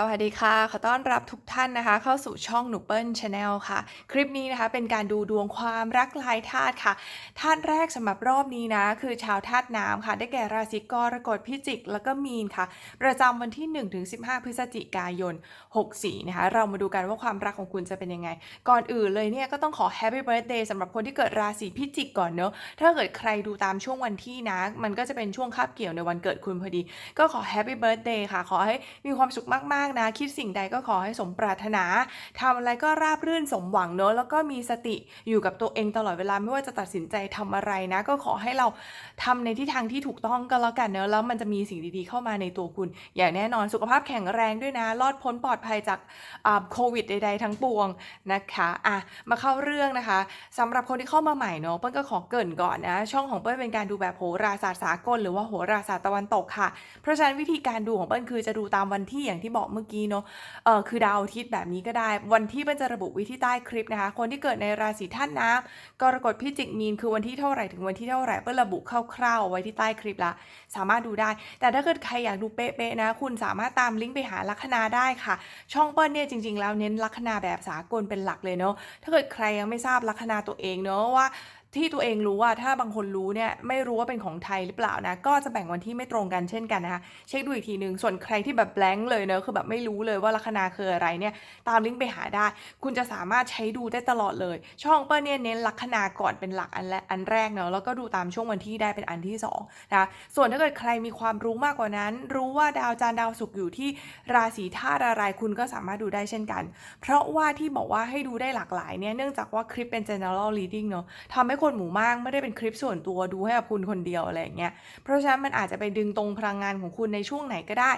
สวัสดีค่ะ ขอต้อนรับทุกท่านนะคะ เข้าสู่ช่องหนูเปิลชาแนลค่ะ คลิปนี้นะคะเป็นการดูดวงความรักลายธาตุค่ะธาตุแรกสำหรับรอบนี้นะ คือชาวธาตุน้ำค่ะ ได้แก่ราศีกรกฎพิจิก แล้วก็มีนค่ะ ประจำวันที่ 1-15 พฤศจิกายน 64 นะคะ เรามาดูกันว่าความรักของคุณจะเป็นยังไง ก่อนอื่นเลยเนี่ยก็ต้องขอ Happy Birthday สำหรับคนที่เกิดราศีพิจิกก่อนเนอะถ้าเกิดใครดูตามช่วงวันที่นะ มันก็จะเป็นช่วงคาบเกี่ยวในวันเกิดคุณพอดี ก็ขอ Happy Birthday ค่ะ ขอให้มีความสุขมากๆนะ คิดสิ่งใดก็ขอให้สมปรารถนาทำอะไรก็ราบรื่นสมหวังเนอะแล้วก็มีสติอยู่กับตัวเองตลอดเวลาไม่ว่าจะตัดสินใจทำอะไรนะ ก็ขอให้เราทำในทิศทางที่ถูกต้องก็แล้วกันเนอะแล้วมันจะมีสิ่งดีๆเข้ามาในตัวคุณ อย่างแน่นอนสุขภาพแข็งแรงด้วยนะ รอดพ้นปลอดภัยจากโควิดใด ๆ ทั้งปวงนะคะอะมาเข้าเรื่องนะคะสำหรับคนที่เข้ามาใหม่เนาะเปิ้ลก็ขอเกรินก่อนนะ ช่องของเปิ้ลเป็นการดูแบบโหราศาสตร์สากล หรือว่าโหราศาสตร์ตะวันตกค่ะ เพราะฉะนั้นวิธีการดูของเปิ้ลคือจะดูตามวันที่อย่างที่บอกเมื่อกี้เนาะเออคือดาวอาทิตย์แบบนี้ก็ได้ วันที่มันจะระบุไวิที่ใต้คลิปนะคะ คนที่เกิดในราศีธาตุน้ำกรกฎพิจิกมีนคือวันที่เท่าไหร่ถึงวันที่เท่าไหร่เพื่อระบุคร่าวๆไว้ที่ใต้คลิปละสามารถดูได้ แต่ถ้าเกิดใครอยากดูเป๊ะๆนะ คุณสามารถตามลิงก์ไปหาลัคนาได้ค่ะ ช่องเปิ้ลเนี่ยจริง ๆ แล้วเน้นลัคนาแบบสากลเป็นหลักเลยเนาะถ้าเกิดใครยังไม่ทราบลัคนาตัวเองเนาะว่า ที่ตัวเองรู้ว่าถ้าบางคนรู้เนี่ยไม่รู้ว่าเป็นของไทยหรือเปล่านะ ก็จะแบ่งวันที่ไม่ตรงกันเช่นกันนะคะเช็คดูอีกทีหนึ่งส่วนใครที่แบบแบงค์เลยเนอะคือแบบไม่รู้เลยว่าลัคนาคืออะไรเนี่ยตามลิงก์ไปหาได้ คุณจะสามารถใช้ดูได้ตลอดเลย ช่องเปิ้ลเนี่ยเน้นลัคนาก่อนเป็นหลักอันแรกอันแรกเนอะแล้วก็ดูตามช่วงวันที่ได้เป็นอันที่สองนะส่วนถ้าเกิดใครมีความรู้มากกว่านั้น รู้ว่าดาวจันดาวศุกร์อยู่ที่ราศีธาตุอะไรคุณก็สามารถดูได้เช่นกัน เพราะว่าที่บอกว่าให้ดูได้หลากหลายเนี่ยเนื่องจากว่าคลิปเป็น general reading เนอะทำให้คนหมู่มากไม่ได้เป็นคลิปส่วนตัวดูให้กับคุณคนเดียวอะไรอย่างเงี้ยเพราะฉะนั้นมันอาจจะไปดึงตรงพลังงานของคุณในช่วงไหนก็ได้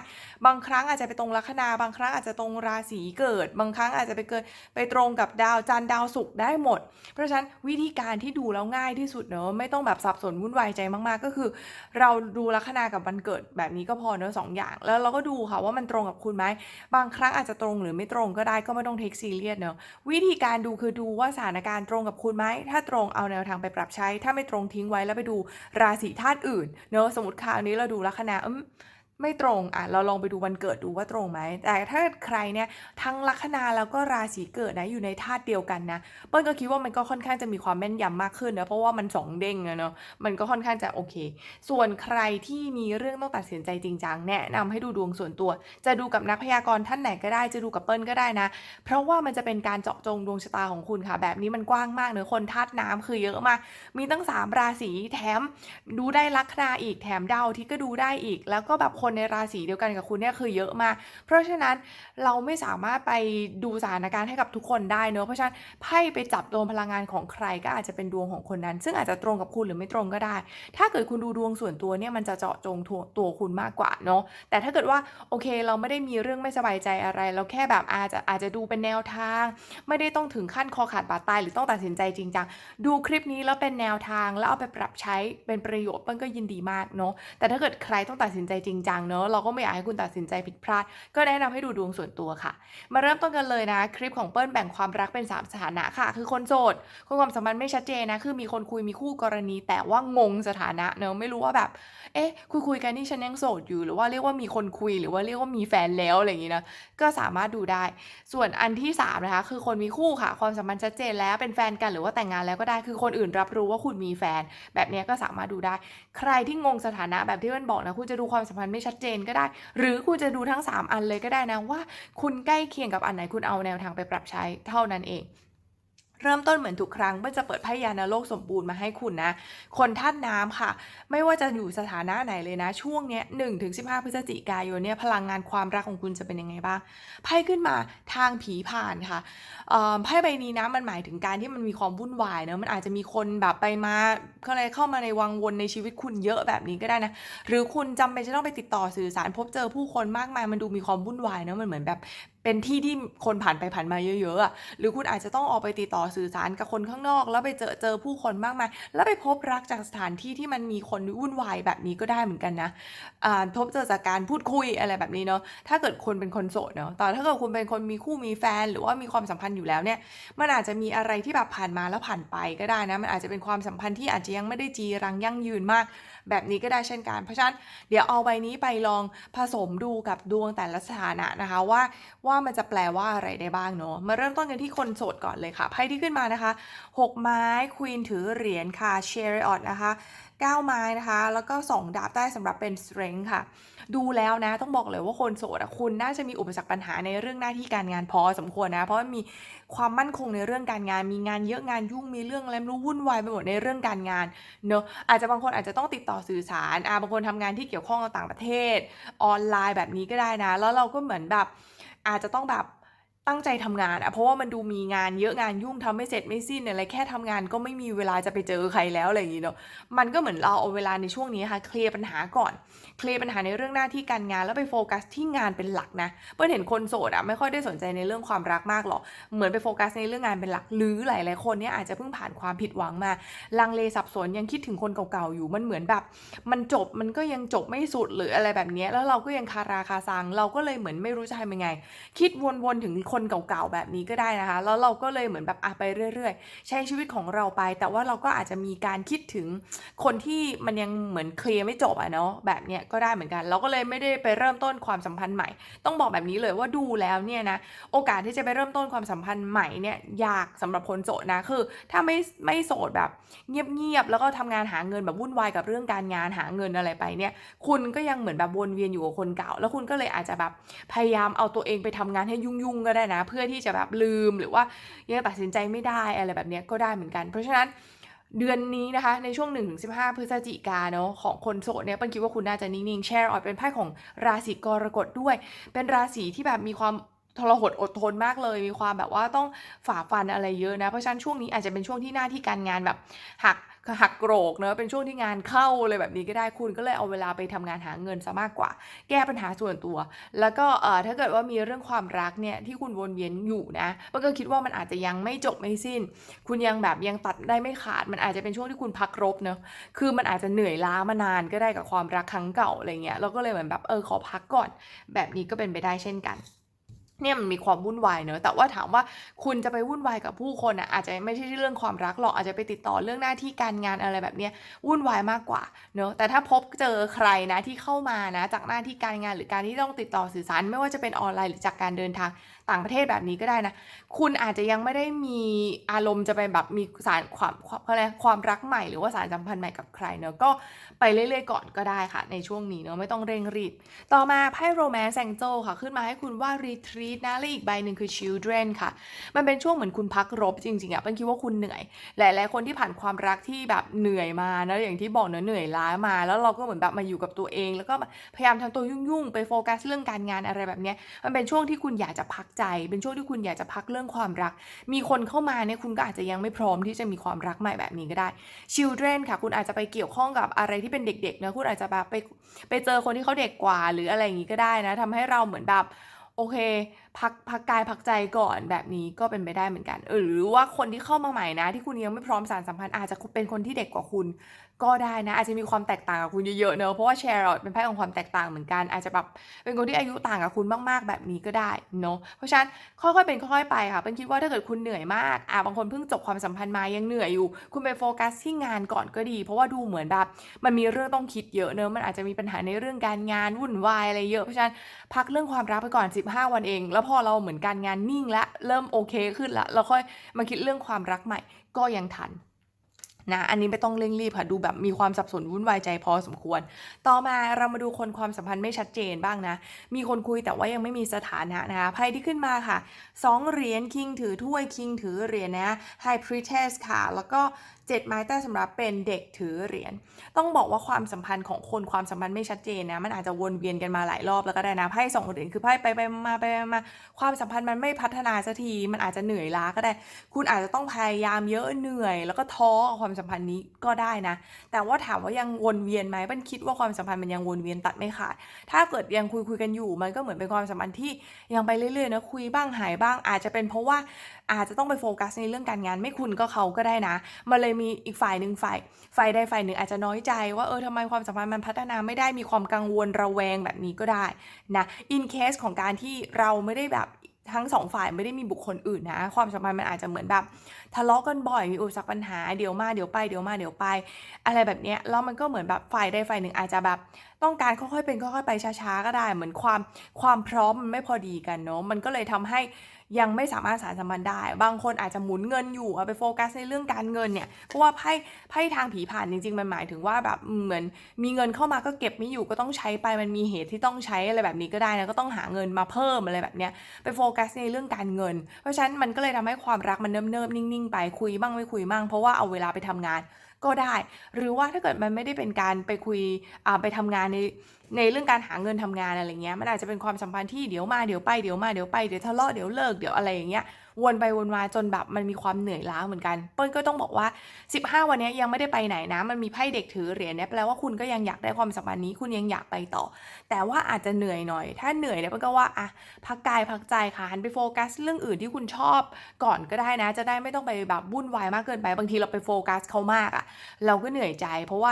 บางครั้งอาจจะไปตรงลัคนา บางครั้งอาจจะตรงราศีเกิด บางครั้งอาจจะไปเกิดไปตรงกับดาวจันทร์ดาวศุกร์ได้หมด เพราะฉะนั้นวิธีการที่ดูแล้วง่ายที่สุดเนอะไม่ต้องแบบสับสนวุ่นวายใจมากๆ ก็คือ เราดูลัคนากับวันเกิดแบบนี้ก็พอเนอะสองอย่าง แล้วเราก็ดูค่ะว่ามันตรงกับคุณไหมบางครั้งอาจจะตรงหรือไม่ตรงก็ได้ก็ไม่ต้องเทคซีเรียสเนอะวิธีการดูคือดูว่าสถานการณ์ตรงกับคุณไหมถ้าตรงเอาแนวทางไปปรับใช้ ถ้าไม่ตรงทิ้งไว้แล้วไปดูราศีธาตุอื่น เนอะสมมติคราวนี้เราดูลัคนาอืม ไม่ตรงอะเราลองไปดูวันเกิดดูว่าตรงไหมแต่ถ้าใครเนี่ยทั้งลัคนาแล้วก็ราศีเกิดนะอยู่ในธาตุเดียวกันนะเปิ้ลก็คิดว่ามันก็ค่อนข้างจะมีความแม่นยำมากขึ้นนะเพราะว่ามันสองเด้งอะเนาะมันก็ค่อนข้างจะโอเค ส่วนใครที่มีเรื่องต้องตัดสินใจจริงจังแนะนำให้ดูดวงส่วนตัว จะดูกับนักพยากรณ์ท่านไหนก็ได้จะดูกับเปิ้ลก็ได้นะ เพราะว่ามันจะเป็นการเจาะจงดวงชะตาของคุณค่ะ แบบนี้มันกว้างมากเนอะคนธาตุน้ำคือเยอะมาก มีตั้ง 3 ราศีแถมดูได้ลัคนาอีกแถมดาวอาที่ก็ดูได้อีกแล้วก็แบบคนในราศีเดียวกันกับคุณเนี่ยคือเยอะมาก เพราะฉะนั้นเราไม่สามารถไปดูสถานการณ์ให้กับทุกคนได้เนอะเพราะฉะนั้นไพ่ไปจับโดนพลังงานของใครก็อาจจะเป็นดวงของคนนั้น ซึ่งอาจจะตรงกับคุณหรือไม่ตรงก็ได้ ถ้าเกิดคุณดูดวงส่วนตัวเนี่ยมันจะเจาะจงตัวตัวคุณมากกว่าเนาะแต่ถ้าเกิดว่าโอเคเราไม่ได้มีเรื่องไม่สบายใจอะไร เราแค่แบบอาจจะอาจจะดูเป็นแนวทาง ไม่ได้ต้องถึงขั้นคอขาดบาดตายหรือต้องตัดสินใจจริงจังดูคลิปนี้แล้วเป็นแนวทางแล้วเอาไปปรับใช้เป็นประโยชน์เปิ้ลก็ยินดีมากเนาะแต่ถ้าเกิดใครต้องตัดสินใจจริงจังเนาะเราก็ไม่อยากให้คุณตัดสินใจผิดพลาด ก็แนะนำให้ดูดวงส่วนตัวค่ะ มาเริ่มต้นกันเลยนะ คลิปของเปิ้ลแบ่งความรักเป็น 3 สถานะค่ะ คือคนโสดคนความสัมพันธ์ไม่ชัดเจนนะ คือมีคนคุยมีคู่กรณี แต่ว่างงสถานะเนอะไม่รู้ว่าแบบ เอ๊ะคุยคุยๆกันนี่ฉันยังโสดอยู่ หรือว่าเรียกว่ามีคนคุยหรือว่าเรียกว่ามีแฟนแล้วอะไรอย่างงี้นะก็สามารถดูได้ ส่วนอันที่สามนะคะคือคนมีคู่ค่ะ ความสัมพันธ์ชัดเจนแล้วเป็นแฟนกันหรือว่าแต่งงานแล้วก็ได้คือคนอื่นรับรู้ว่าคุณมีแฟน แบบเนี้ยก็สามารถดูได้ ใครที่งงสถานะแบบที่เปิ้ลบอกนะคุณจะดูความสัมพันธ์ไม่ชัดเจนก็ได้ หรือคุณจะดูทั้ง 3 อันเลยก็ได้นะว่า คุณใกล้เคียงกับอันไหนคุณเอาแนวทางไปปรับใช้เท่านั้นเอง เริ่มต้นเหมือนทุกครั้งเมื่อจะเปิดไพ่ยานาโลกสมบูรณ์มาให้คุณนะ คนธาตุน้ำค่ะ ไม่ว่าจะอยู่สถานะไหนเลยนะ ช่วงเนี้ยหนึ่งถึงสิบห้าพฤศจิกายนเนี่ยพลังงานความรักของคุณจะเป็นยังไงบ้างไพ่ขึ้นมาทางผีผ่านค่ะไพ่ใบนี้นะมันหมายถึงการที่มันมีความวุ่นวายเนอะมันอาจจะมีคนแบบไปมาเขาเลยเข้ามาในวังวนในชีวิตคุณเยอะแบบนี้ก็ได้นะหรือคุณจำเป็นจะต้องไปติดต่อสื่อสารพบเจอผู้คนมากมายมันดูมีความวุ่นวายเนอะมันเหมือนแบบ เป็นที่ที่คนผ่านไปผ่านมาเยอะๆอะหรือคุณอาจจะต้องออกไปติดต่อสื่อสารกับคนข้างนอก แล้วไปเจอเจอผู้คนมากมาย แล้วไปพบรักจากสถานที่ที่มันมีคนวุ่นวายแบบนี้ก็ได้เหมือนกันนะอ่าพบเจอจากการพูดคุยอะไรแบบนี้เนาะ ถ้าเกิดคุณเป็นคนโสดเนาะแต่ถ้าเกิดคุณเป็นคนมีคู่มีแฟน หรือว่ามีความสัมพันธ์อยู่แล้วเนี่ย มันอาจจะมีอะไรที่แบบผ่านมาแล้วผ่านไปก็ได้นะ มันอาจจะเป็นความสัมพันธ์ที่อาจจะยังไม่ได้จีรังยั่งยืนมาก แบบนี้ก็ได้เช่นกัน เพราะฉะนั้นเดี๋ยวเอาใบนี้ไปลองผสมดูกับดวงแต่ละสถานะนะคะว่าว่า่ามันจะแปลว่าอะไรได้บ้างเนาะมาเริ่มต้นกันที่คนโสดก่อนเลยค่ะไพ่ที่ขึ้นมานะคะ6ไม้ควีนถือเหรียญค่ะเชอริออตนะคะ9ไม้นะคะ แล้วก็ 2 ดาบได้สำหรับเป็น strength ค่ะ ดูแล้วนะต้องบอกเลยว่าคนโสดอะคุณน่าจะมีอุปสรรคปัญหาในเรื่องหน้าที่การงานพอสมควรนะ เพราะมีความมั่นคงในเรื่องการงาน มีงานเยอะงานยุ่งมีเรื่องอะไรม่รู้วุ่นวายไปหมดในเรื่องการงานเนอะอาจจะบางคนอาจจะต้องติดต่อสื่อสารอ่าบางคนทำงานที่เกี่ยวข้องกับต่างประเทศ ออนไลน์แบบนี้ก็ได้นะ แล้วเราก็เหมือนแบบ อาจจะต้องแบบ ตั้งใจทำงานอะเพราะว่ามันดูมีงานเยอะงานยุ่งทำไม่เสร็จไม่สิ้นอะไรแค่ทำงานก็ไม่มีเวลาจะไปเจอใครแล้วอะไรอย่างงี้เนาะมันก็เหมือนเราเอาเวลาในช่วงนี้ค่ะเคลียร์ปัญหาก่อน เคลียร์ปัญหาในเรื่องหน้าที่การงานแล้วไปโฟกัสที่งานเป็นหลักนะเปิ้ลเห็นคนโสดอะไม่ค่อยได้สนใจในเรื่องความรักมากหรอกเหมือนไปโฟกัสในเรื่องงานเป็นหลัก หรือหลาย ๆ คนเนี่ยอาจจะเพิ่งผ่านความผิดหวังมาลังเลสับสนยังคิดถึงคนเก่าๆอยู่มันเหมือนแบบ มันจบมันก็ยังจบไม่สุดหรืออะไรแบบนี้แล้วเราก็ยังคาราคาซังเราก็เลยเหมือนไม่รู้จะทำยังไง คิดวนๆถึงคนเก่าๆแบบนี้ก็ได้นะคะ แล้วเราก็เลยเหมือนแบบอะไปเรื่อย ๆ ใช้ชีวิตของเราไป แต่ว่าเราก็อาจจะมีการคิดถึงคนที่มันยังเหมือนเคลียร์ไม่จบอะเนาะแบบเนี้ยก็ได้เหมือนกัน เราก็เลยไม่ได้ไปเริ่มต้นความสัมพันธ์ใหม่ ต้องบอกแบบนี้เลยว่าดูแล้วเนี่ยนะโอกาสที่จะไปเริ่มต้นความสัมพันธ์ใหม่เนี่ยยากสำหรับคนโสดนะคือ ถ้าไม่ไม่โสดแบบเงียบๆแล้วก็ทำงานหาเงินแบบวุ่นวายกับเรื่องการงานหาเงินอะไรไปเนี่ย คุณก็ยังเหมือนแบบวนเวียนอยู่กับคนเก่า แล้วคุณก็เลยอาจจะแบบพยายามเอาตัวเองไปทำงานให้ยุ่งๆก็ได้นะ เพื่อที่จะแบบลืมหรือว่ายังตัดสินใจไม่ได้อะไรแบบนี้ก็ได้เหมือนกัน เพราะฉะนั้นเดือนนี้นะคะในช่วง 1-15 พฤศจิกาเนาะของคนโสดเนี่ยปันคิดว่าคุณน่าจะนิ่งๆแชร์ออดเป็นไพ่ของราศีกรกฎด้วย เป็นราศีที่แบบมีความทรหดอดทนมากเลย มีความแบบว่าต้องฝ่าฟันอะไรเยอะนะ เพราะฉะนั้นช่วงนี้อาจจะเป็นช่วงที่หน้าที่การงานแบบหัก หักโกรกเนอะเป็นช่วงที่งานเข้าเลยแบบนี้ก็ได้คุณก็เลยเอาเวลาไปทำงานหาเงินซะมากกว่า แก้ปัญหาส่วนตัว แล้วก็เอ่อถ้าเกิดว่ามีเรื่องความรักเนี่ยที่คุณวนเวียนอยู่นะมันก็คิดว่ามันอาจจะยังไม่จบไม่สิ้น คุณยังแบบยังตัดได้ไม่ขาด มันอาจจะเป็นช่วงที่คุณพักรบเนอะคือมันอาจจะเหนื่อยล้ามานานก็ได้กับความรักครั้งเก่าอะไรเงี้ยเราก็เลยเหมือนแบบเออขอพักก่อน แบบนี้ก็เป็นไปได้เช่นกัน เนี่ยมันมีความวุ่นวายเนอะแต่ว่าถามว่าคุณจะไปวุ่นวายกับผู้คนอะอาจจะไม่ใช่เรื่องความรักหรอกอาจจะไปติดต่อเรื่องหน้าที่การงานอะไรแบบเนี้ยวุ่นวายมากกว่าเนอะแต่ถ้าพบเจอใครนะที่เข้ามานะ จากหน้าที่การงานหรือการที่ต้องติดต่อสื่อสาร ไม่ว่าจะเป็นออนไลน์หรือจากการเดินทาง ต่างประเทศแบบนี้ก็ได้นะ คุณอาจจะยังไม่ได้มีอารมณ์จะไปแบบมีสารความอะไรความรักใหม่หรือว่าสารสัมพันธ์ใหม่กับใครเนอะก็ไปเรื่อยๆก่อนก็ได้ค่ะ ในช่วงนี้เนอะไม่ต้องเร่งรีบ ต่อมาไพ่โรแมนต์แซงโจค่ะ ขึ้นมาให้คุณว่า retreat นะและอีกใบหนึ่งคือ children ค่ะ มันเป็นช่วงเหมือนคุณพักรบจริงๆอะเป็นคิดว่าคุณเหนื่อย หลายๆคนที่ผ่านความรักที่แบบเหนื่อยมานะอย่างที่บอกเนอะเหนื่อยล้ามา แล้วเราก็เหมือนแบบมาอยู่กับตัวเอง แล้วก็พยายามทำตัวยุ่งๆไปโฟกัสเรื่องการงานอะไรแบบเนี้ยมันเป็นช่วงที่คุณอยากจะพักใจเป็นช่วงที่คุณอยากจะพักเรื่องความรัก มีคนเข้ามาเนี่ยคุณก็อาจจะยังไม่พร้อมที่จะมีความรักใหม่แบบนี้ก็ได้ children ค่ะ คุณอาจจะไปเกี่ยวข้องกับอะไรที่เป็นเด็กๆนะคุณอาจจะแบบไปไปเจอคนที่เขาเด็กกว่า หรืออะไรอย่างนี้ก็ได้นะทำให้เราเหมือนแบบโอเค พักพักกายพักใจก่อนแบบนี้ก็เป็นไปได้เหมือนกันหรือว่าคนที่เข้ามาใหม่นะ ที่คุณยังไม่พร้อมสารสัมพันธ์อาจจะเป็นคนที่เด็กกว่าคุณ ก็ได้นะ อาจจะมีความแตกต่างกับคุณเยอะๆเนอะเพราะว่าแชร์เป็นไพ่ของความแตกต่างเหมือนกันอาจจะแบบเป็นคนที่อายุต่างกับคุณมากๆ แบบนี้ก็ได้เนอะเพราะฉะนั้นค่อยๆเป็นค่อยๆไปค่ะเป็นคิดว่าถ้าเกิดคุณเหนื่อยมากอะบางคนเพิ่งจบความสัมพันธ์มายังเหนื่อยอยู่ คุณไปโฟกัสที่งานก่อนก็ดี เพราะว่าดูเหมือนแบบมันมีเรื่องต้องคิดเยอะเนอะมันอาจจะมีปัญหาในเรื่องการงานวุ่นวายอะไรเยอะเพราะฉะนั้นพักเรื่องความรักไปก่อน 15 วันเอง แล้วพอเราเหมือนการงานนิ่งและเริ่มโอเคขึ้นละเราค่อยมาคิดเรื่องความรักใหม่ก็ยังทัน นะอันนี้ไม่ต้องเร่งรีบค่ะ ดูแบบมีความสับสนวุ่นวายใจพอสมควร ต่อมาเรามาดูคนความสัมพันธ์ไม่ชัดเจนบ้างนะ มีคนคุยแต่ว่ายังไม่มีสถานะนะคะไพ่ที่ขึ้นมาค่ะ2เหรียญคิงถือถ้วยคิงถือเหรียญนะไฮพรีเทสค่ะ แล้วก็ 7 ไม้ใต้สำรับเป็นเด็กถือเหรียญต้องบอกว่าความสัมพันธ์ของคนความสัมพันธ์ไม่ชัดเจนนะมันอาจจะวนเวียนกันมาหลายรอบแล้วก็ได้นะไพ่สองเหรียญคือไพ่ไปไปมาไปมาความสัมพันธ์มันไม่พัฒนาสักทีมันอาจจะเหนื่อยล้าก็ได้ คุณอาจจะต้องพยายามเยอะเหนื่อย แล้วก็ท้อกับความสัมพันธ์นี้ก็ได้นะ แต่ว่าถามว่ายังวนเวียนไหมมันคิดว่าความสัมพันธ์มันยังวนเวียนตัดไม่ขาดถ้าเกิดยังคุยคุยกันอยู่ มันก็เหมือนเป็นความสัมพันธ์ที่ยังไปเรื่อยๆนะคุยบ้างหายบ้างอาจจะเป็นเพราะว่าอาจจะต้องไปโฟกัสในเรื่องการงานไม่คุณก็เขาก็ได้นะมันเลยมีอีกฝ่ายหนึ่งฝ่ายฝ่ายใดฝ่ายหนึ่งอาจจะน้อยใจว่าเออทำไมความสัมพันธ์มันพัฒนาไม่ได้มีความกังวลระแวงแบบนี้ก็ได้นะ in case ของการที่เราไม่ได้แบบทั้งสองฝ่ายไม่ได้มีบุคคลอื่นนะ ความสัมพันธ์มันอาจจะเหมือนแบบ ทะเลาะกันบ่อยมีอุปสรรคปัญหาเดี๋ยวมาเดี๋ยวไปเดี๋ยวมาเดี๋ยวไป อะไรแบบเนี้ยแล้วมันก็เหมือนแบบฝ่ายใดฝ่ายหนึ่งอาจจะแบบ ต้องการค่อยๆเป็นค่อยๆไปช้าๆก็ได้ เหมือนความความพร้อมมันไม่พอดีกันเนาะมันก็เลยทำให้ยังไม่สามารถสานสัมพันธ์ได้ บางคนอาจจะหมุนเงินอยู่เอาไปโฟกัสในเรื่องการเงินเนี่ยเพราะว่าไพ่ไพ่ทางผีผ่านจริงๆมันหมายถึงว่าแบบเหมือนมีเงินเข้ามาก็เก็บไม่อยู่ก็ต้องใช้ไปมันมีเหตุที่ต้องใช้อะไรแบบนี้ก็ได้นะก็ต้องหาเงินมาเพิ่มอะไรแบบเนี้ยไปโฟกัสในเรื่องการเงิน เพราะฉะนั้นมันก็เลยทำให้ความรักมันเนิบๆนิ่งๆ ไปคุยบ้างไม่คุยบ้างเพราะว่าเอาเวลาไปทำงาน ก็ได้ หรือว่าถ้าเกิดมันไม่ได้เป็นการไปคุยไปทำงานในในเรื่องการหาเงินทำงานอะไรเงี้ยมันอาจจะเป็นความสัมพันธ์ที่เดี๋ยวมาเดี๋ยวไปเดี๋ยวมาเดี๋ยวไปเดี๋ยวทะเลาะเดี๋ยวเลิกเดี๋ยวอะไรอย่างเงี้ย วนไปวนมาจนแบบมันมีความเหนื่อยล้าเหมือนกัน เปิ้ลก็ต้องบอกว่า 15 วันนี้ยังไม่ได้ไปไหนนะ มันมีไพ่เด็กถือเหรียญเนี่ยแปลว่าคุณก็ยังอยากได้ความสัมพันธ์นี้คุณยังอยากไปต่อ แต่ว่าอาจจะเหนื่อยหน่อย ถ้าเหนื่อยเนี่ยเปิ้ลก็ว่าอะพักกายพักใจค่ะหันไปโฟกัสเรื่องอื่นที่คุณชอบก่อนก็ได้นะ จะได้ไม่ต้องไปแบบวุ่นวายมากเกินไปบางทีเราไปโฟกัสเขามากอะเราก็เหนื่อยใจ เพราะว่า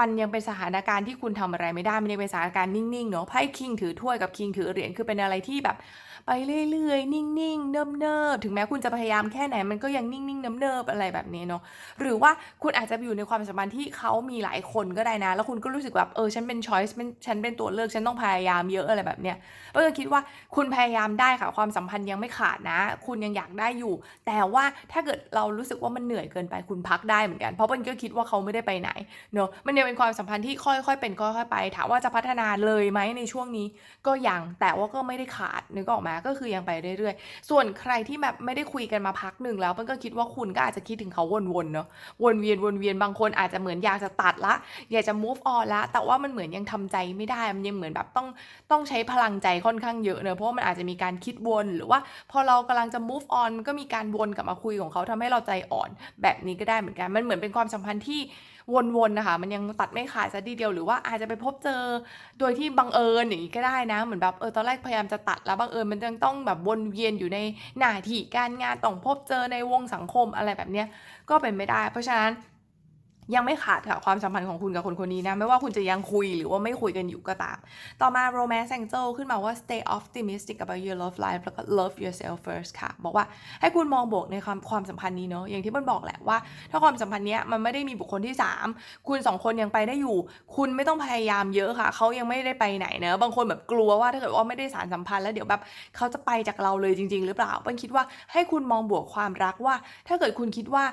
มันยังเป็นสถานการณ์ที่คุณทำอะไรไม่ได้มันยังเป็นสถานการณ์นิ่งๆเนาะไพ่คิงถือถ้วยกับคิงถือเหรียญคือเป็นอะไรที่แบบ ไปเรื่อยๆ นิ่งๆ เนิบๆ ถึงแม้คุณจะพยายามแค่ไหนมันก็ยังนิ่งๆ เนิบๆ อะไรแบบนี้เนาะ หรือว่าคุณอาจจะอยู่ในความสัมพันธ์ที่เขามีหลายคนก็ได้นะ แล้วคุณก็รู้สึกแบบเออฉันเป็นช้อยส์ฉันเป็นตัวเลือกฉันต้องพยายามเยอะอะไรแบบเนี้ยเปิ้ลคิดว่าคุณพยายามได้ค่ะความสัมพันธ์ยังไม่ขาดนะ คุณยังอยากได้อยู่ แต่ว่าถ้าเกิดเรารู้สึกว่ามันเหนื่อยเกินไปคุณพักได้เหมือนกัน เพราะเปิ้ลก็คิดว่าเขาไม่ได้ไปไหนเนาะ มันยังเป็นความสัมพันธ์ที่ค่อยๆ เป็นค่อยๆ ไป ถามว่าจะพัฒนาเลยไหมในช่วงนี้ก็ยัง แต่ว่าก็ไม่ได้ขาดนึกออกมก็คือยังไปเรื่อยๆ ส่วนใครที่แบบไม่ได้คุยกันมาพักหนึ่งแล้วมันก็คิดว่าคุณก็อาจจะคิดถึงเขาวนๆเนาะวนเวียนวนเวียนบางคนอาจจะเหมือนอยากจะตัดละ อยากจะ move on ละ แต่ว่ามันเหมือนยังทำใจไม่ได้ มันยังเหมือนแบบต้องต้องใช้พลังใจค่อนข้างเยอะเนอะเพราะว่ามันอาจจะมีการคิดวนหรือว่า พอเรากำลังจะ move on มันก็มีการวนกลับมาคุยของเขาทำให้เราใจอ่อน แบบนี้ก็ได้เหมือนกันมันเหมือนเป็นความสัมพันธ์ที่ วนๆนะคะ มันยังตัดไม่ขาดซะทีเดียวหรือว่าอาจจะไปพบเจอโดยที่บังเอิญอย่างนี้ก็ได้นะ เหมือนแบบเออตอนแรกพยายามจะตัดแล้วบังเอิญมันยังต้องแบบวนเวียนอยู่ในหน้าที่การงานต้องพบเจอในวงสังคมอะไรแบบเนี้ยก็เป็นไม่ได้ เพราะฉะนั้น ยังไม่ขาดค่ะความสัมพันธ์ของคุณกับคนคนนี้นะ ไม่ว่าคุณจะยังคุยหรือว่าไม่คุยกันอยู่ก็ตาม ต่อมา romance angel ขึ้นมาว่า stay optimistic about your love life แล้วก็ love yourself first ค่ะ บอกว่าให้คุณมองบวกในความความสัมพันธ์นี้เนาะอย่างที่มันบอกแหละว่า ถ้าความสัมพันธ์เนี้ยมันไม่ได้มีบุคคลที่ 3 คุณ 2 คนยังไปได้อยู่ คุณไม่ต้องพยายามเยอะค่ะเขายังไม่ได้ไปไหนเนอะบางคนแบบกลัวว่าถ้าเกิดว่าไม่ได้สารสัมพันธ์แล้วเดี๋ยวแบบเขาจะไปจากเราเลยจริง ๆ หรือเปล่าเปิ้ลคิดว่าให้คุณมองบวกความรักว่า ถ้าเกิดคุณคิดว่า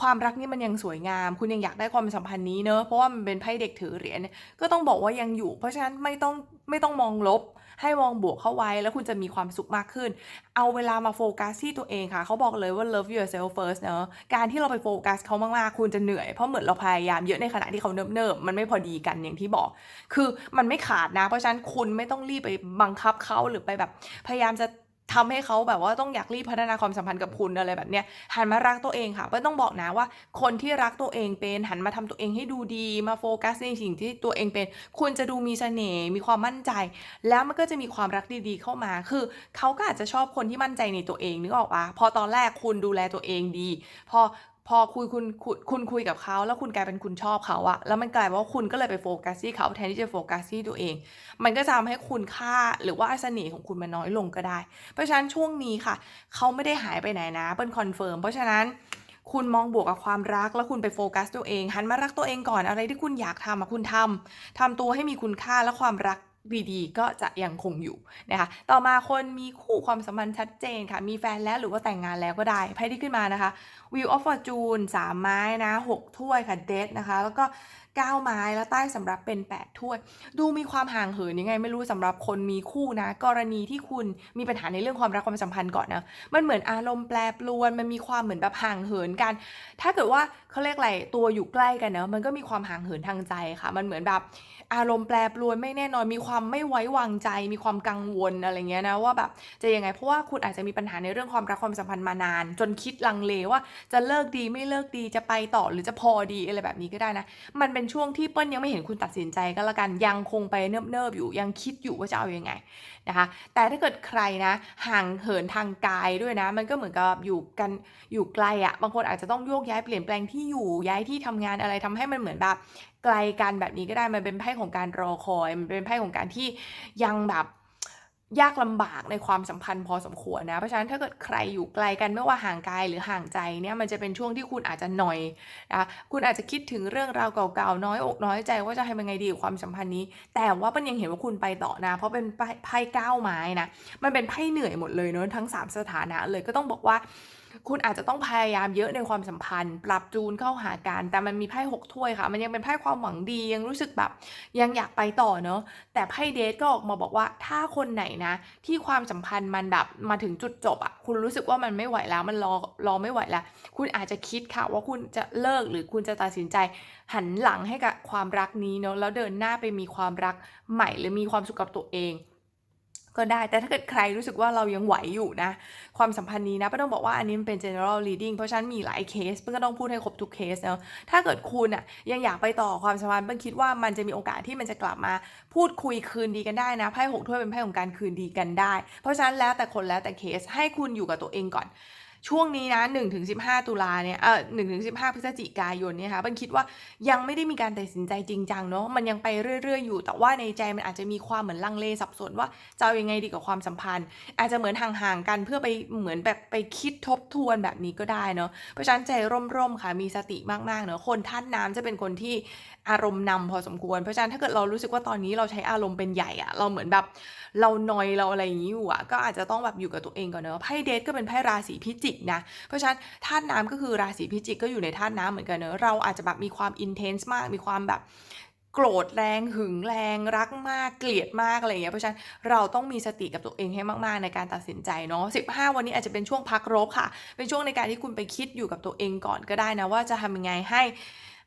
ความรักนี่มันยังสวยงาม คุณยังอยากได้ความสัมพันธ์นี้เนอะเพราะว่ามันเป็นไพ่เด็กถือเหรียญก็ต้องบอกว่ายังอยู่ เพราะฉะนั้นไม่ต้องไม่ต้องมองลบ ให้มองบวกเข้าไว้แล้วคุณจะมีความสุขมากขึ้น เอาเวลามาโฟกัสที่ตัวเองค่ะ เขาบอกเลยว่า love yourself first เนอะการที่เราไปโฟกัสเขามากๆ คุณจะเหนื่อย เพราะเหมือนเราพยายามเยอะในขณะที่เขาเนิบๆมันไม่พอดีกันอย่างที่บอก คือมันไม่ขาดนะ เพราะฉะนั้นคุณไม่ต้องรีบไปบังคับเขาหรือไปแบบพยายามจะ ทำให้เขาแบบว่าต้องอยากรีบพัฒนาความสัมพันธ์กับคุณอะไรแบบเนี้ยหันมารักตัวเองค่ะเพต้องบอกนะว่า คนที่รักตัวเองเป็นหันมาทำตัวเองให้ดูดีมาโฟกัสในสิ่งที่ตัวเองเป็น คุณจะดูมีเสน่ห์มีความมั่นใจ แล้วมันก็จะมีความรักดีๆเข้ามา คือเขาก็อาจจะชอบคนที่มั่นใจในตัวเองนึกออกปะพอตอนแรกคุณดูแลตัวเองดี พอ พอคุยคุณคุณคุณคุยกับเขาแล้วคุณกลายเป็นคุณชอบเขาอะแล้วมันกลายว่าคุณก็เลยไปโฟกัสที่เขาแทนที่จะโฟกัสที่ตัวเอง มันก็จะทำให้คุณค่าหรือว่าเสน่ห์ของคุณมันน้อยลงก็ได้ เพราะฉะนั้นช่วงนี้ค่ะ เขาไม่ได้หายไปไหนนะเปิ้ลคอนเฟิร์มเพราะฉะนั้นคุณมองบวกกับความรักแล้วคุณไปโฟกัสตัวเองหันมารักตัวเองก่อนอะไรที่คุณอยากทำอะคุณทำทำตัวให้มีคุณค่าและความรัก ดีๆ ก็จะยังคงอยู่นะคะต่อมาคนมีคู่ความสัมพันธ์ชัดเจนค่ะ มีแฟนแล้วหรือว่าแต่งงานแล้วก็ได้ไพ่ที่ขึ้นมานะคะ Wheel of Fortune สามไม้นะหกถ้วยค่ะ d e a นะคะ แล้วก็ 9 ไม้แล้วใต้สำรับเป็น 8 ถ้วย ดูมีความห่างเหินยังไงไม่รู้สำหรับคนมีคู่นะ กรณีที่คุณมีปัญหาในเรื่องความรักความสัมพันธ์ก่อนนะมันเหมือนอารมณ์แปรปรวนมันมีความเหมือนแบบห่างเหินกัน ถ้าเกิดว่าเขาเรียกอะไรตัวอยู่ใกล้กันเนะมันก็มีความห่างเหินทางใจค่ะ มันเหมือนแบบ อารมณ์แปรปรวนไม่แน่นอนมีความไม่ไว้วางใจ มีความกังวลอะไรเงี้ยนะว่าแบบจะยังไงเพราะว่าคุณอาจจะมีปัญหาในเรื่องความรักความสัมพันธ์มานาน จนคิดลังเลว่าจะเลิกดีไม่เลิกดีจะไปต่อหรือจะพอดีอะไรแบบนี้ก็ได้นะ มันเป็นช่วงที่เปิ้ลยังไม่เห็นคุณตัดสินใจก็แล้วกันยังคงไปเนิบๆอยู่ยังคิดอยู่ว่าจะเอาอยัางไงนะคะ แต่ถ้าเกิดใครนะห่างเหินทางกายด้วยนะ มันก็เหมือนกับอยู่กันอยู่ไกลอะ่ะบางคนอาจจะต้องโยกย้ายเปลี่ยนแปลงที่อยู่ย้ายที่ทำงานอะไรทำให้มันเหมือนแบบ ไกลกันแบบนี้ก็ได้มันเป็นไพ่ของการรอคอย มันเป็นไพ่ของการที่ยังแบบยากลำบากในความสัมพันธ์พอสมควรนะ เพราะฉะนั้นถ้าเกิดใครอยู่ไกลกันไม่ว่าห่างกายหรือห่างใจเนี่ยมันจะเป็นช่วงที่คุณอาจจะหน่อยนะคุณอาจจะคิดถึงเรื่องราวเก่าๆน้อยอกน้อยใจว่าจะทำยังไงดีกับความสัมพันธ์นี้ แต่ว่ามันยังเห็นว่าคุณไปต่อนะ เพราะเป็นไพ่ก้าไม้นะมันเป็นไพ่เหนื่อยหมดเลยเนอะทั้ง 3 สถานะเลยก็ต้องบอกว่า คุณอาจจะต้องพยายามเยอะในความสัมพันธ์ ปรับจูนเข้าหากัน แต่มันมีไพ่หกถ้วยค่ะ มันยังเป็นไพ่ความหวังดียังรู้สึกแบบ ยังอยากไปต่อเนอะแต่ไพ่เดทก็ออกมาบอกว่าถ้าคนไหนนะ ที่ความสัมพันธ์มันแบบมาถึงจุดจบอะคุณรู้สึกว่ามันไม่ไหวแล้วมันรอรอไม่ไหวแล้ว คุณอาจจะคิดค่ะว่าคุณจะเลิกหรือคุณจะตัดสินใจหันหลังให้กับความรักนี้เนอะแล้วเดินหน้าไปมีความรักใหม่ หรือมีความสุขกับตัวเอง ก็ได้ แต่ถ้าเกิดใครรู้สึกว่าเรายังไหวอยู่นะ ความสัมพันธ์นี้นะไม่ต้องบอกว่าอันนี้มันเป็น general reading เพราะฉะนั้นมีหลายเคสเพิ่งก็ต้องพูดให้ครบทุกเคสเนาะถ้าเกิดคุณอะยังอยากไปต่อความสัมพันธ์เพิ่งคิดว่ามันจะมีโอกาสที่มันจะกลับมาพูดคุยคืนดีกันได้นะไพ่หกถ้วยเป็นไพ่ของการคืนดีกันได้ เพราะฉะนั้นแล้วแต่คนแล้วแต่เคสให้คุณอยู่กับตัวเองก่อน ช่วงนี้นะ1-15 ตุลาเนี่ยเออ1-15พฤศจิกายนเนี่ยค่ะเปิ้ลคิดว่ายังไม่ได้มีการตัดสินใจจริงจังเนาะมันยังไปเรื่อย ๆ อยู่ แต่ว่าในใจมันอาจจะมีความเหมือนลังเลสับสนว่าจะเอายังไงดีกับความสัมพันธ์ อาจจะเหมือนห่างๆกันเพื่อไปเหมือนแบบไปคิดทบทวนแบบนี้ก็ได้เนาะเพราะฉะนั้นใจร่มๆค่ะมีสติมากๆเนาะคนท่านน้ำจะเป็นคนที่อารมณ์นำพอสมควรเพราะฉะนั้นถ้าเกิดเรารู้สึกว่าตอนนี้เราใช้อารมณ์เป็นใหญ่อะเราเหมือนแบบเรานอยเราอะไรอย่างนี้อยู่อะก็อาจจะต้องแบบอยู่กับตัวเองก่อนเนาะไพ่เดทก็เป็นไพ่ราศีพิจิกนะ เพราะฉะนั้นธาตุน้ำก็คือราศีพิจิกก็อยู่ในธาตุน้ำเหมือนกันเนอะเราอาจจะแบบมีความอินเทนส์มาก มีความแบบโกรธแรงหึงแรงรักมากเกลียดมากอะไรอย่างเงี้ยเพราะฉะนั้นเราต้องมีสติกับตัวเองให้มากๆในการตัดสินใจเนาะ15 วันนี้อาจจะเป็นช่วงพักรบค่ะ เป็นช่วงในการที่คุณไปคิดอยู่กับตัวเองก่อนก็ได้นะว่าจะทำยังไงให้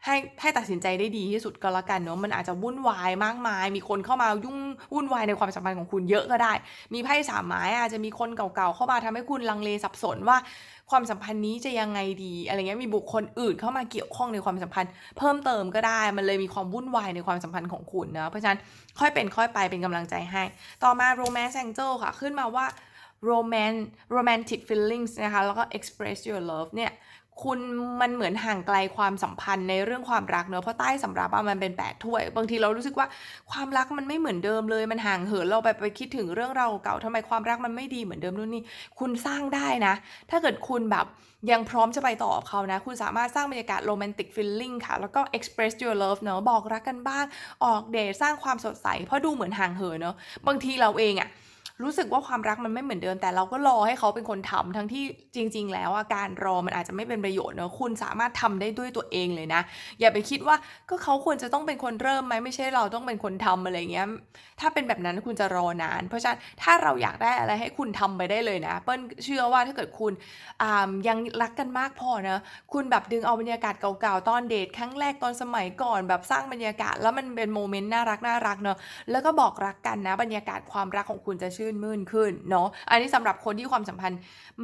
ให้ให้ตัดสินใจได้ดีที่สุดก็แล้วกันเนาะมันอาจจะวุ่นวายมากมาย มีคนเข้ามายุ่งวุ่นวายในความสัมพันธ์ของคุณเยอะก็ได้ มีไพ่สามไม้อาจจะมีคนเก่าๆเข้ามาทำให้คุณลังเลสับสนว่าความสัมพันธ์นี้จะยังไงดีอะไรเงี้ยมีบุคคลอื่นเข้ามาเกี่ยวข้องในความสัมพันธ์ เพิ่มเติมก็ได้ มันเลยมีความวุ่นวายในความสัมพันธ์ของคุณนะเพราะฉะนั้นค่อยเป็นค่อยไปเป็นกำลังใจให้ ต่อมา romance angel ค่ะ ขึ้นมาว่า romance romantic feelings นะคะ แล้วก็ express your love เนี่ย คุณมันเหมือนห่างไกลความสัมพันธ์ในเรื่องความรักเนอะเพราะใต้สำรับมันเป็นแปดถ้วย บางทีเรารู้สึกว่าความรักมันไม่เหมือนเดิมเลย มันห่างเหินเราไปไปคิดถึงเรื่องเราเก่าทำไมความรักมันไม่ดีเหมือนเดิมนู่นนี่คุณสร้างได้นะ ถ้าเกิดคุณแบบยังพร้อมจะไปต่อกับเขานะ คุณสามารถสร้างบรรยากาศโรแมนติกฟิลลิ่งค่ะ แล้วก็ express your love เนอะบอกรักกันบ้าง ออกเดทสร้างความสดใส เพราะดูเหมือนห่างเหินเนอะบางทีเราเองอะ รู้สึกว่าความรักมันไม่เหมือนเดิมแต่เราก็รอให้เขาเป็นคนทำทั้งที่จริง ๆ แล้วอาการรอมันอาจจะไม่เป็นประโยชน์เนอะคุณสามารถทำได้ด้วยตัวเองเลยนะ อย่าไปคิดว่าก็เขาควรจะต้องเป็นคนเริ่มไหมไม่ใช่เราต้องเป็นคนทำอะไรเงี้ยถ้าเป็นแบบนั้นคุณจะรอนาน เพราะฉะนั้นถ้าเราอยากได้อะไรให้คุณทำไปได้เลยนะ เปิ้ลเชื่อว่าถ้าเกิดคุณยังรักกันมากพอนะคุณแบบดึงเอาบรรยากาศเก่าๆตอนเดทครั้งแรกตอนสมัยก่อนแบบสร้างบรรยากาศ แล้วมันเป็นโมเมนต์น่ารักน่ารักเนอะแล้วก็บอกรักกันนะ บรรยากาศความรักของคุณจะชื่นมื่นขึ้นเนาะอันนี้สำหรับคนที่ความสัมพันธ์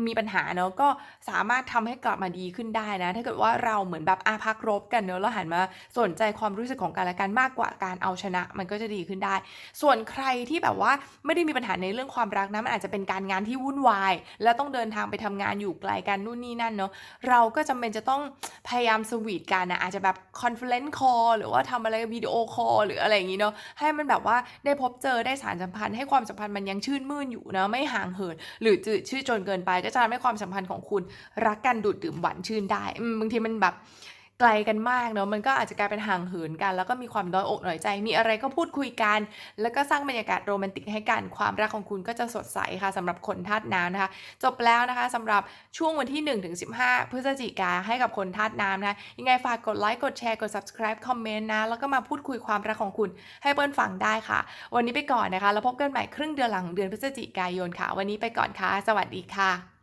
มีปัญหาเนาะก็สามารถทำให้กลับมาดีขึ้นได้นะ ถ้าเกิดว่าเราเหมือนแบบอาพักรบกันเนาะแล้วหันมาสนใจความรู้สึกของกันและกันมากกว่าการเอาชนะ มันก็จะดีขึ้นได้ ส่วนใครที่แบบว่าไม่ได้มีปัญหาในเรื่องความรักนะมันอาจจะเป็นการงานที่วุ่นวาย แล้วต้องเดินทางไปทำงานอยู่ไกลกันนู่นนี่นั่นเนาะเราก็จำเป็นจะต้องพยายามสวีทกันนะอาจจะแบบคอนเฟลเลนซ์คอลหรือว่าทำอะไรวิดีโอคอลหรืออะไรอย่างนี้เนาะให้มันแบบว่าได้พบเจอได้สารสัมพันธ์ให้ความสัมพันธ์มันยังชื่นมื่นอยู่นะไม่ห่างเหินหรือจืดชืดจนเกินไป ก็จะทำให้ความสัมพันธ์ของคุณรักกันดูดดื่มหวานชื่นได้บางทีมันแบบ ไกลกันมากเนาะมันก็อาจจะกลายเป็นห่างเหินกัน แล้วก็มีความน้อยอกน้อยใจ มีอะไรก็พูดคุยกัน แล้วก็สร้างบรรยากาศโรแมนติกให้กัน ความรักของคุณก็จะสดใสค่ะสำหรับคนธาตุน้ำนะคะ จบแล้วนะคะสำหรับช่วงวันที่1-15พฤศจิกาให้กับคนธาตุน้ำนะคะยังไงฝากกดไลค์กดแชร์กด subscribe คอมเมนต์นะแล้วก็มาพูดคุยความรักของคุณให้เปิ้ลฟังได้ค่ะ วันนี้ไปก่อนนะคะแล้วพบกันใหม่ครึ่งเดือนหลังของเดือนพฤศจิกายนค่ะ วันนี้ไปก่อนค่ะสวัสดีค่ะ